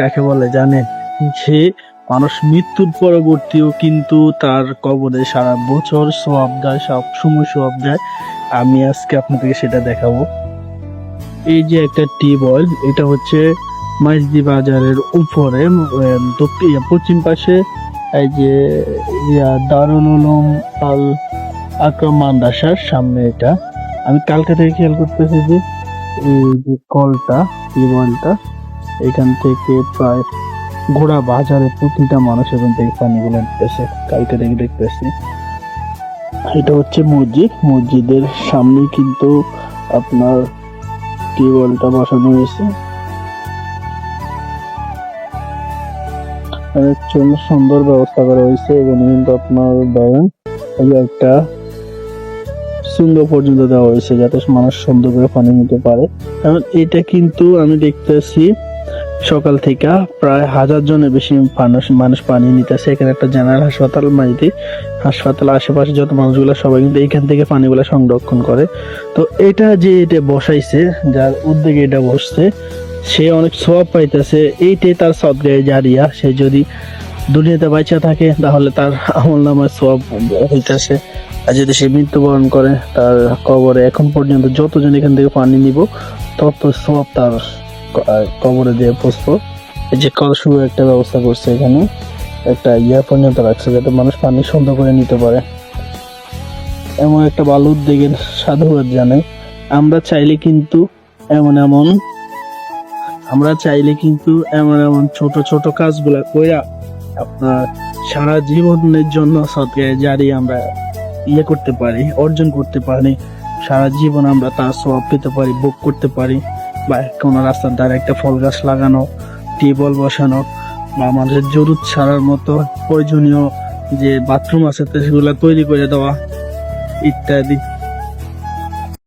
কাকে বলে জানেন? যে মানুষ মৃত্যুর পরবর্তীও কিন্তু তার কবরে সারা বছর সোয়াব দেয়, সব সময় সোয়াব দেয়। আমি আজকে আপনাদেরকে সেটা দেখাবো। এই যে একটা টিউব অয়েল, এটা হচ্ছে মাইজদি বাজারের উপরে দক্ষিণ পশ্চিম পাশে এই যে দারুল উলুম আল আকরাম মাদ্রাসার সামনে এটা। আমি কালকে থেকে খেয়াল করতেছি যে এই যে কলটা টিউবওয়েলটা এখান থেকে প্রায় ঘোড়া বাজারে প্রতিটা মানুষ এখান থেকে পানিগুলো নিতেছে। কালকে থেকে দেখতেছি। এটা হচ্ছে মসজিদ। মসজিদের সামনে কিন্তু আপনার টিউবওয়েলটা বসানো হয়েছে। জন্য সুন্দর ব্যবস্থা করা হয়েছে। এখানে কিন্তু আপনার ধরেন একটা সুন্দর পর্যন্ত দেওয়া হয়েছে যাতে মানুষ সুন্দর করে পানি নিতে পারে। কারণ এটা কিন্তু আমি দেখতেছি সকাল থেকে প্রায় হাজার জনের বেশি মানুষ মানুষ পানি নিতেছে। এখানে একটা জেনারেল হাসপাতাল, মাইতে হাসপাতাল আশেপাশে যত মানুষগুলো, সবাই কিন্তু এইখান থেকে পানিগুলো সংরক্ষণ করে। তো এটা যে এটা বসাইছে, যার উদ্যোগে এটা বসছে, সে অনেক সব পাইতেছে। এইটাই তার সদগায়ে জারিয়া। সে যদি দুনিয়াতে বাঁচা থাকে, তাহলে তার আমল নামায় সব হইতেছে। আর যদি সে মৃত্যুবরণ করে, তার কবরে এখন পর্যন্ত যতজন এখান থেকে পানি নিব, তত সব তার কবরে দিয়ে পুষবো এই যে কলসু একটা ব্যবস্থা করছে এখানে। একটা ইয়া পর্যন্ত রাখছে যাতে মানুষ পানি সুন্দর করে নিতে পারে। এমন একটা ভালো উদ্যোগের সাধুবাদ জানাই আমরা চাইলে কিন্তু এমন এমন আমরা চাইলে কিন্তু এমন এমন ছোট ছোট কাজগুলা কইরা আপনার সারা জীবনের জন্য সৎকায় জারি আমরা ইয়ে করতে পারি, অর্জন করতে পারি। সারা জীবন আমরা তার সব পেতে পারি বুক করতে পারি। বা কোনো রাস্তার ধারে একটা ফল গাছ লাগানো, টেবল বসানো, বা মানুষের জরুর ছাড়ার মতো প্রয়োজনীয় যে বাথরুম আছে সেগুলো তৈরি করে দেওয়া, ইত্যাদি।